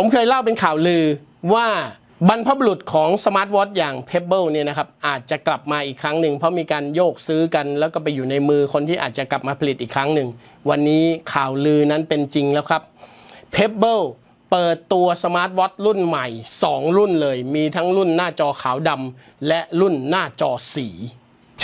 ผมเคยเล่าเป็นข่าวลือว่าบรรพบุรุษของสมาร์ทวอทอย่าง Pebble เนี่ยนะครับอาจจะกลับมาอีกครั้งหนึ่ง เพราะมีการโยกซื้อกัน แล้วก็ไปอยู่ในมือคนที่อาจจะกลับมาผลิตอีกครั้งหนึ่ง วันนี้ข่าวลือนั้นเป็นจริงแล้วครับ Pebble เปิดตัวสมาร์ทวอทรุ่นใหม่ 2 รุ่นเลย มีทั้งรุ่นหน้าจอขาวดำและรุ่นหน้าจอสี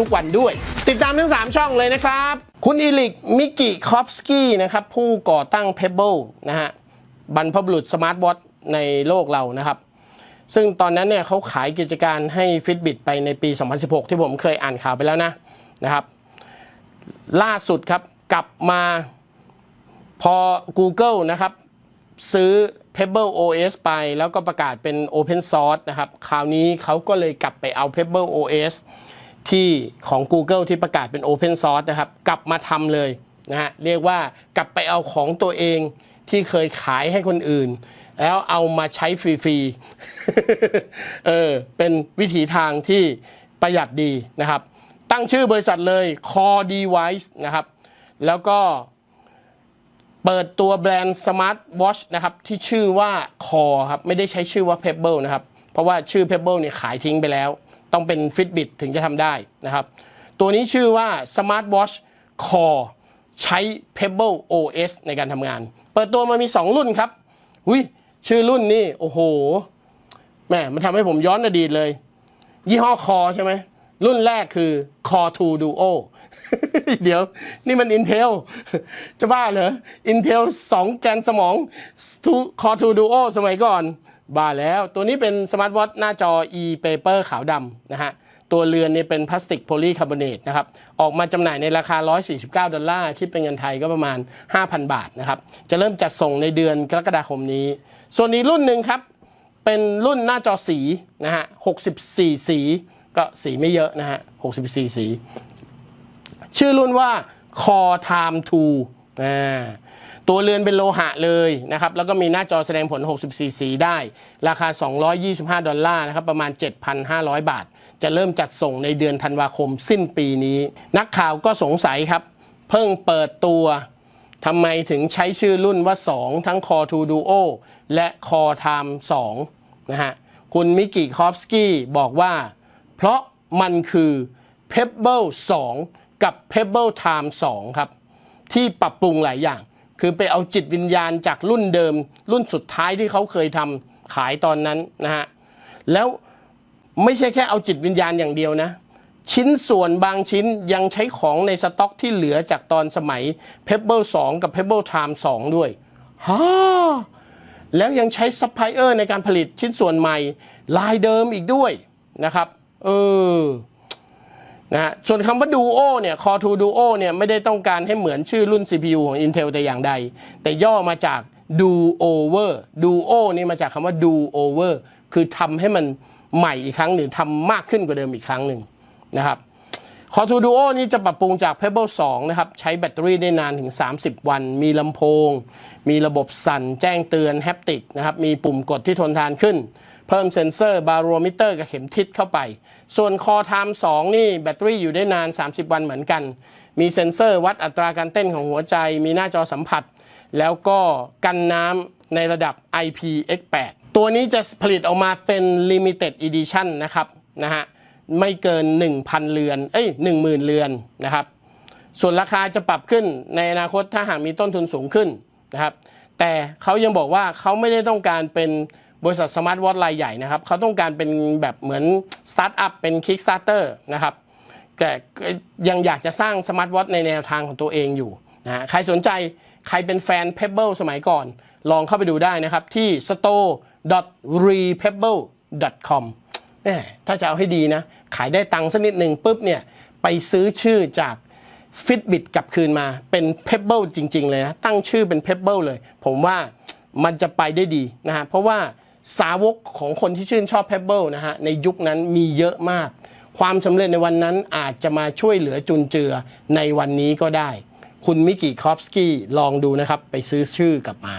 ุกุกวันด้วย ติดตามทั้ง 3 ช่องเลยนะครับ คุณอิลิก มิกิคอฟสกี้นะครับ ผู้ก่อตั้ง Pebble นะฮะบรรพบุรุษสมาร์ทวอทในโลกเรานะครับ ซึ่งตอนนั้นเนี่ยเขาขายกิจการให้ Fitbit ไปในปี 2016 ที่ผมเคยอ่านข่าวไปแล้วนะนะครับ ล่าสุดครับกลับมาพอ Google นะครับซื้อ Pebble OS ไปแล้วก็ประกาศเป็น Open Source นะครับ คราวนี้เขาก็เลยกลับไปเอา Pebble OS ที่ของ Google ที่ประกาศเป็น Open Source นะครับ กลับมาทำเลยนะฮะเรียกว่ากลับไปเอาของตัวเองที่เคยขายให้คนอื่น แล้วเอามาใช้ฟรีๆเออเป็นวิถีทางที่ประหยัดดีนะครับ ตั้งชื่อบริษัทเลย Core Device นะครับ แล้วก็เปิดตัวแบรนด์ Smart Watch นะครับ ที่ชื่อว่า Core ครับ ไม่ได้ใช้ชื่อว่า Pebble นะครับ เพราะว่าชื่อ Pebble เนี่ยขายทิ้งไปแล้ว ต้องเป็น Fitbit ถึงจะทำได้นะครับ ตัวนี้ชื่อว่า Smart Watch Core ใช้ Pebble OS ในการทำงาน เปิดตัวมามี 2 รุ่นครับหุยชื่อรุ่นนี่ โอ้โหแม่มันทำให้ผมย้อนอดีตเลย ยี่ห้อคอใช่ไหม รุ่นแรกคือ Core 2 Duo เดี๋ยว นี่มัน Intel จะบ้าเหรอ Intel 2 แกนสมอง Core 2 Duo สมัยก่อน บ้าแล้วตัวนี้เป็นสมาร์ทวอทหน้าจอ e-paper ขาวดำนะฮะ ตัวเรือนเนี่ยเป็นพลาสติกโพลีคาร์บอเนตนะครับ ออกมาจำหน่ายในราคา 149 ดอลลาร์ คิดเป็นเงินไทยก็ประมาณ 5,000 บาทนะครับ จะเริ่มจัดส่งในเดือนกรกฎาคมนี้ ส่วนอีกรุ่นหนึ่งครับ เป็นรุ่นหน้าจอสีนะฮะ 64 สี ก็สีไม่เยอะนะฮะ 64 สี ชื่อรุ่นว่า Core Time 2 อ่าตัวเรือนเป็นโลหะเลยนะครับ แล้วก็มีหน้าจอแสดงผล 64 สีได้ ราคา 225 ดอลลาร์นะครับ ประมาณ 7,500 บาท จะเริ่มจัดส่งในเดือนธันวาคมสิ้นปีนี้ นักข่าวก็สงสัยครับ เพิ่งเปิดตัวทำไมถึงใช้ชื่อรุ่นว่า 2 ทั้ง Core 2 Duo และ Core Time 2นะฮะ คุณมิกิคอฟสกี้บอกว่า เพราะมันคือ Pebble 2 กับ Pebble Time 2 ครับ ที่ปรับปรุงหลายอย่าง คือไปเอาจิตวิญญาณจากรุ่นเดิม รุ่นสุดท้ายที่เขาเคยทำขายตอนนั้นนะฮะแล้วไม่ใช่แค่เอาจิตวิญญาณอย่างเดียวนะ ชิ้นส่วนบางชิ้นยังใช้ของในสต็อกที่เหลือจากตอนสมัย Pebble 2 กับ Pebble Time 2 ด้วยฮ่าแล้วยังใช้ซัพพลายเออร์ในการผลิตชิ้นส่วนใหม่ลายเดิมอีกด้วยนะครับ เออ นะฮะส่วนคำว่า Duo เนี่ย Core 2 Duo เนี่ยไม่ได้ต้องการให้เหมือนชื่อรุ่น CPU ของ Intel แต่อย่างใด แต่ย่อมาจาก Do Over Duo นี่มาจากคำว่า Do Over คือทำให้มันใหม่อีกครั้งหนึ่งทำมากขึ้นกว่าเดิมอีกครั้งหนึ่งนะครับ Core 2 Duo นี่จะปรับปรุงจาก Pebble 2 นะครับ ใช้แบตเตอรี่ได้นานถึง 30 วัน มีลำโพง มีระบบสั่น แจ้งเตือนแฮปติกนะครับ มีปุ่มกดที่ทนทานขึ้น เพิ่มเซ็นเซอร์บาโรมิเตอร์กับเข็มทิศเข้าไป ส่วน Core Time 2นี่แบตเตอรี่อยู่ได้นาน 30 วันเหมือนกัน มีเซ็นเซอร์วัดอัตราการเต้นของหัวใจ มีหน้าจอสัมผัส แล้วก็กันน้ำในระดับ IPX8 ตัวนี้จะผลิตออกมาเป็น Limited Edition นะครับนะฮะ ไม่เกิน 1,000 เรือน เอ้ย 10,000 เรือนนะครับ ส่วนราคาจะปรับขึ้นในอนาคตถ้าหากมีต้นทุนสูงขึ้นนะครับ แต่เขายังบอกว่าเขาไม่ได้ต้องการเป็นบริษัทสมาร์ทวอทรายใหญ่นะครับ เขาต้องการเป็นแบบเหมือนสตาร์ทอัพเป็นคิกสตาร์เตอร์นะครับ แต่ยังอยากจะสร้างสมาร์ทวอทในแนวทางของตัวเองอยู่นะฮะใครสนใจใครเป็นแฟน Pebble สมัยก่อน ลองเข้าไปดูได้นะครับที่ store.repebble.com แหม่ถ้าจะเอาให้ดีนะ ขายได้ตังค์สักนิดหนึ่งปุ๊บเนี่ยไปซื้อชื่อจาก Fitbit กลับคืนมาเป็น Pebble จริง ๆ เลยนะ ตั้งชื่อเป็น Pebble เลย ผมว่ามันจะไปได้ดีนะฮะเพราะว่าสาวกของคนที่ชื่นชอบ Pebble นะฮะในยุคนั้นมีเยอะมาก ความสำเร็จในวันนั้นอาจจะมาช่วยเหลือจุนเจือในวันนี้ก็ได้ คุณมิกิคอฟสกี้ลองดูนะครับ ไปซื้อชื่อกลับมา